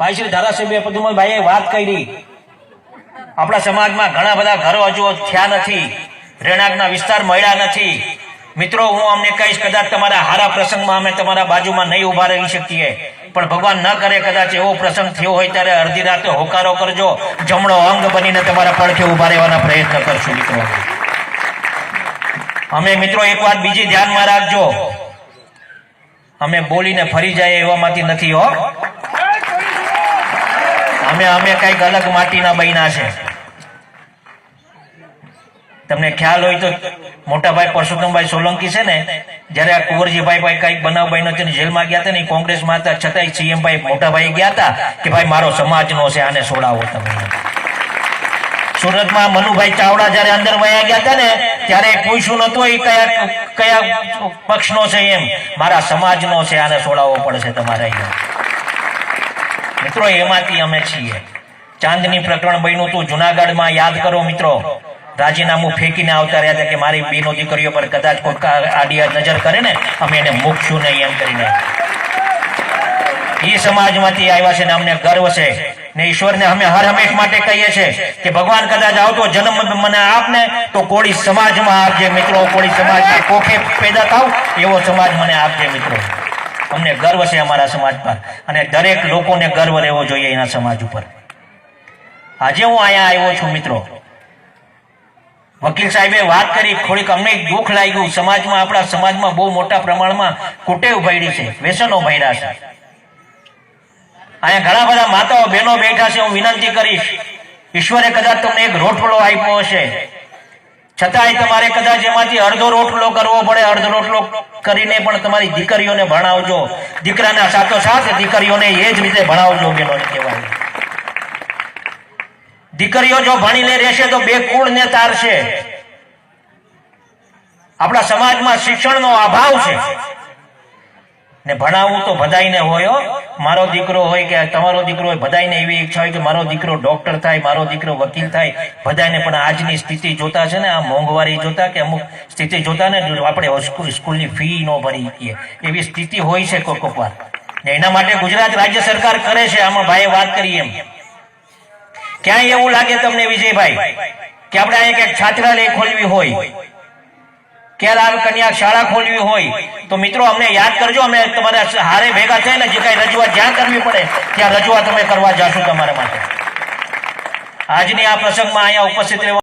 ભાઈ શ્રી ધારાસભ્ય પદુમલભાઈએ વાત કરી. આપણા સમાજમાં ઘણા બધા ઘરો હજુ થયા નથી. રહેણાંકના વિસ્તાર મળ્યા નથી. મિત્રો, હું અમને કહીશ, કદાચ તમારા હારા પ્રસંગમાં અમે તમારા બાજુમાં નહીં ઊભા રહી શકીએ. પણ ભગવાન ન કરે કદાચ એવો પ્રસંગ થયો હોય ત્યારે અડધી રાતે હોકારો કરજો. જમણો અંગ બનીને તમારા પડખે ઊભા રહેવાના પ્રયત્ન કરશું, મિત્રો. અમે મિત્રો, એક વાત બીજી ધ્યાનમાં રાખજો. અમે બોલીને ફરી જાય એવામાંથી નથી, હો. અમે અમે કંઈક અલગ માટીના બન્યા છે. તમને ખ્યાલ હોય તો મોટાભાઈ પરસોત્તમભાઈ સોલંકી છે ને, જ્યારે આ કુંવરજીભાઈ ભાઈ કંઈક બનાવ બન્યો છે જેલમાં ગયા હતા ને કોંગ્રેસમાં હતા છતાંય સીએમ ભાઈ મોટાભાઈ ગયા હતા કે ભાઈ મારો સમાજનો છે, આને છોડાવો તમે. સુરતમાં મનુભાઈ ચાવડા જ્યારે અંદર વયા ગયા હતા ને, ત્યારે પૂછ્યું નતું એ કયા કયા પક્ષનો છે એમ. મારા સમાજનો છે, આને છોડાવવો પડશે તમારે અહીંયા. મિત્રો, એમાંથી અમે છીએ. ચાંદની પ્રકરણ બન્યું હતું જુનાગઢમાં. યાદ કરો મિત્રો, રાજીનામું ફેંકીને આવતા રહ્યા હતા કે મારી બેનો દીકરીઓ પર કદાચ કોઈ આડિયા નજર કરે ને, અમે એને મૂકશું નહીં એમ કરીને. એ સમાજમાંથી આવ્યા છે ને અમને ગર્વ છે ને ઈશ્વરને અમે હર હંમેશ માટે કહીએ છીએ કે ભગવાન કદાચ આવતો જન્મ મને આપને, તો કોળી સમાજમાં આપજે મિત્રો, કોળી સમાજના કોખે પેદા થાવ, એવો સમાજ મને આપજે મિત્રો. અમને ગર્વ છે અમારા સમાજ પર. અને દરેક લોકોને ગર્વ રહેવો જોઈએ એના સમાજ ઉપર. આજે હું અહીંયા આવ્યો છું, મિત્રો. વકીલ સાહેબે વાત કરી, થોડીક અમને દુઃખ લાગ્યું. સમાજમાં, આપણા સમાજમાં બહુ મોટા પ્રમાણમાં કુટેવ ભયડી છે, વ્યસનો ભર્યા છે. અહીંયા ઘણા બધા માતાઓ, બહેનો બેઠા છે, હું વિનંતી કરીશ. ઈશ્વરે કદાચ તમને એક રોટલો આપ્યો હશે. છતાંય તમારે કદાચ એમાંથી અડધો રોટલો કરવો પડે, અડધો રોટલો કરીને પણ તમારી દીકરીઓને ભણાવજો. દીકરાના સાથોસાથ દીકરીઓને એ જ રીતે ભણાવજો બેનો કહેવાય. દીકરીઓ જો ભણીને રહેશે તો બે કુળને તારશે. આપણા સમાજમાં શિક્ષણનો અભાવ છે. ને ભણાવવું તો બધાયને હોય મારો દીકરો હોય કે તમારો દીકરો હોય, બધાયને એવી ઈચ્છા હોય કે મારો દીકરો ડોક્ટર થાય, મારો દીકરો વકીલ થાય બધાને પણ આજની સ્થિતિ જોતા છે ને, આ મોંઘવારી જોતા કે અમુક સ્થિતિ જોતા ને આપણે સ્કૂલની ફી ન ભરી શકીએ. એવી સ્થિતિ હોય છે કોક વાર. એના માટે ગુજરાત રાજ્ય સરકાર કરે છે, આમાં ભાઈએ વાત કરી એમ. ક્યાંય એવું લાગે તમને વિજયભાઈ, કે આપણે ક્યાંક છાત્રાલય ખોલવી હોય કે લાલ કન્યા શાળા ખોલવી હોય, તો મિત્રો અમને યાદ કરજો, અમે તમારા હારે ભેગા થઈને જે કઈ રજૂઆત જ્યાં કરવી પડે, ત્યાં રજૂઆત અમે કરવા જાશું તમારા માટે. આજની આ પ્રસંગમાં અહીંયા ઉપસ્થિત રહેવા